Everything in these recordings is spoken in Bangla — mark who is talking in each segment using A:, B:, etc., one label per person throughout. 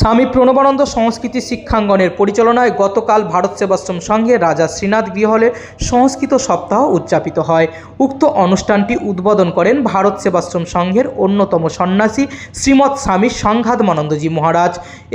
A: স্বামী প্রণবানন্দ সংস্কৃতি শিক্ষাঙ্গনের পরিচালনায় গতকাল ভারত সেবাশ্রম সংঘে রাজা শ্রীনাথ গৃহলে সংস্কৃত সপ্তাহ উদযাপিত হয়। উক্ত অনুষ্ঠানটি উদ্বোধন করেন ভারত সেবাশ্রম সংঘের অন্যতম সন্ন্যাসী শ্রীমৎ স্বামী সংঘাতমানন্দজি মহারাজ।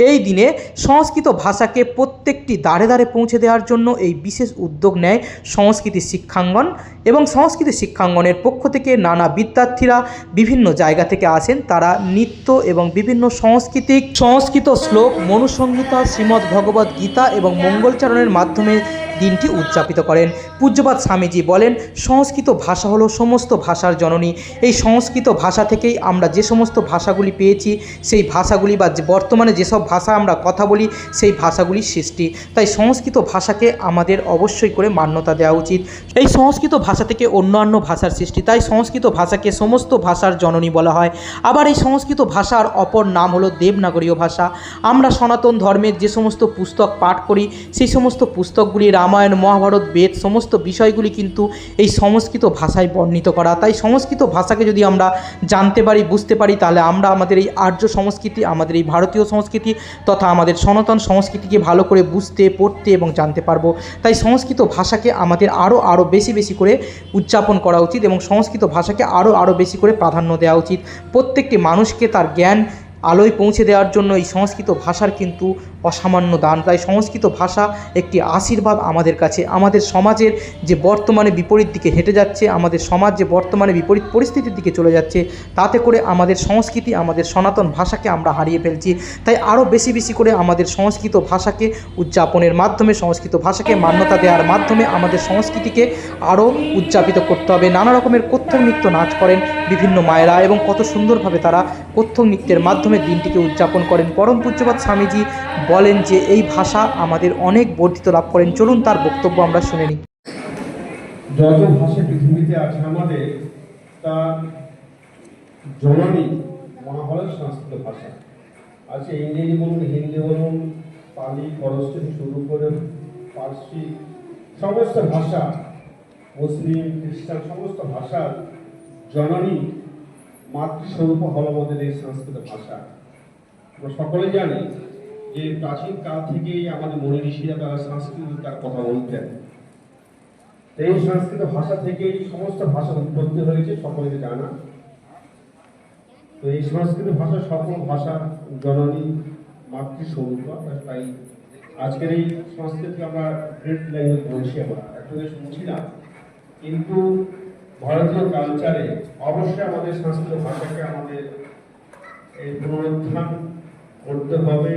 A: এই দিনে সংস্কৃত ভাষাকে প্রত্যেকটি দাঁড়ে দাঁড়ে পৌঁছে দেওয়ার জন্য এই বিশেষ উদ্যোগ নেয় সংস্কৃতি শিক্ষাঙ্গন এবং সংস্কৃতি শিক্ষাঙ্গনের পক্ষ থেকে নানা বিদ্যার্থীরা বিভিন্ন জায়গা থেকে আসেন। তারা নৃত্য এবং বিভিন্ন সাংস্কৃতিক, সংস্কৃত শ্লোক মনুসংহিতা শ্রীমদ্ ভগবদ্ গীতা এবং মঙ্গলচারণের মাধ্যমে দিনটি উদযাপিত করেন। পূজ্যপাত স্বামীজি বলেন, সংস্কৃত ভাষা হলো সমস্ত ভাষার জননী। এই সংস্কৃত ভাষা থেকেই আমরা যে সমস্ত ভাষাগুলি পেয়েছি, সেই ভাষাগুলি বা বর্তমানে যেসব ভাষা আমরা কথা বলি, সেই ভাষাগুলির সৃষ্টি। তাই সংস্কৃত ভাষাকে আমাদের অবশ্যই করে মান্যতা দেওয়া উচিত। এই সংস্কৃত ভাষা থেকে অন্যান্য ভাষার সৃষ্টি, তাই সংস্কৃত ভাষাকে সমস্ত ভাষার জননী বলা হয়। আবার এই সংস্কৃত ভাষার অপর নাম হলো দেবনাগরীয় ভাষা। আমরা সনাতন ধর্মের যে সমস্ত পুস্তক পাঠ করি, সেই সমস্ত পুস্তকগুলি রামায়ণ, মহাভারত, বেদ সমস্ত বিষয়গুলি কিন্তু এই সংস্কৃত ভাষায় বর্ণিত করা। তাই সংস্কৃত ভাষাকে যদি আমরা জানতে পারি, বুঝতে পারি, তাহলে আমরা আমাদের এই আর্য সংস্কৃতি, আমাদের এই ভারতীয় সংস্কৃতি তথা আমাদের সনাতন সংস্কৃতিকে ভালো করে বুঝতে, পড়তে এবং জানতে পারব। তাই সংস্কৃত ভাষাকে আমাদের আরও আরও বেশি বেশি করে উদযাপন করা উচিত এবং সংস্কৃত ভাষাকে আরও আরও বেশি করে প্রাধান্য দেওয়া উচিত। প্রত্যেকটি মানুষকে তার জ্ঞান আলোয় পৌঁছে দেওয়ার জন্য এই সংস্কৃত ভাষার কিন্তু অসামান্য দান। তাই সংস্কৃত ভাষা একটি আশীর্বাদ আমাদের কাছে। আমাদের সমাজের যে বর্তমানে বিপরীত দিকে হেঁটে যাচ্ছে, আমাদের সমাজ যে বর্তমানে বিপরীত পরিস্থিতির দিকে চলে যাচ্ছে, তাতে করে আমাদের সংস্কৃতি, আমাদের সনাতন ভাষাকে আমরা হারিয়ে ফেলছি। তাই আরও বেশি বেশি করে আমাদের সংস্কৃত ভাষাকে উদযাপনের মাধ্যমে, সংস্কৃত ভাষাকে মান্যতা দেওয়ার মাধ্যমে আমাদের সংস্কৃতিকে আরও উদযাপিত করতে হবে। নানা রকমের কত্থক নৃত্য নাচ করেন বিভিন্ন মায়েরা এবং কত সুন্দরভাবে তারা কত্থক নৃত্যের মাধ্যমে দিনটিকে উদযাপন করেন। পরম পূজ্যপাত স্বামীজি বলেন যে, এই ভাষা আমাদের অনেক বর্ধিত লাভ করেন। চলুন তার বক্তব্য আমরা শুনে নিই।
B: যত ভাষা পৃথিবীতে আছে আমাদের তার জননী মা হল সংস্কৃত ভাষা। আছে ইংরেজি বলুন, হিন্দি বলুন, পালি খরচ শুরু করে পার্সি, সমস্ত ভাষা, মুসলিম, খ্রিস্টান, সমস্ত ভাষার জননী মাতৃস্বরূপ হল আমাদের এই সংস্কৃত ভাষা। আমরা সকলে জানি যে প্রাচীন কাল থেকেই আমাদের মনি ঋষিরা তারা সংস্কৃত তার কথা বলতেন। এই সংস্কৃত ভাষা থেকেই সমস্ত ভাষার উৎপত্তি হয়েছে সকলকে জানা। তো এই সংস্কৃত ভাষা সকল ভাষার জননী, মাতৃস্বরূপ তাই আজকের এই সংস্কৃতকে আমরা গ্রেট ল্যাঙ্গুয়েজ বলছি আমরা। একসঙ্গে শুনছি না কিন্তু ভারতীয় কালচারে অবশ্যই আমাদের সংস্কৃত ভাষাকে আমাদের এই পুনরুত্থান করতে হবে।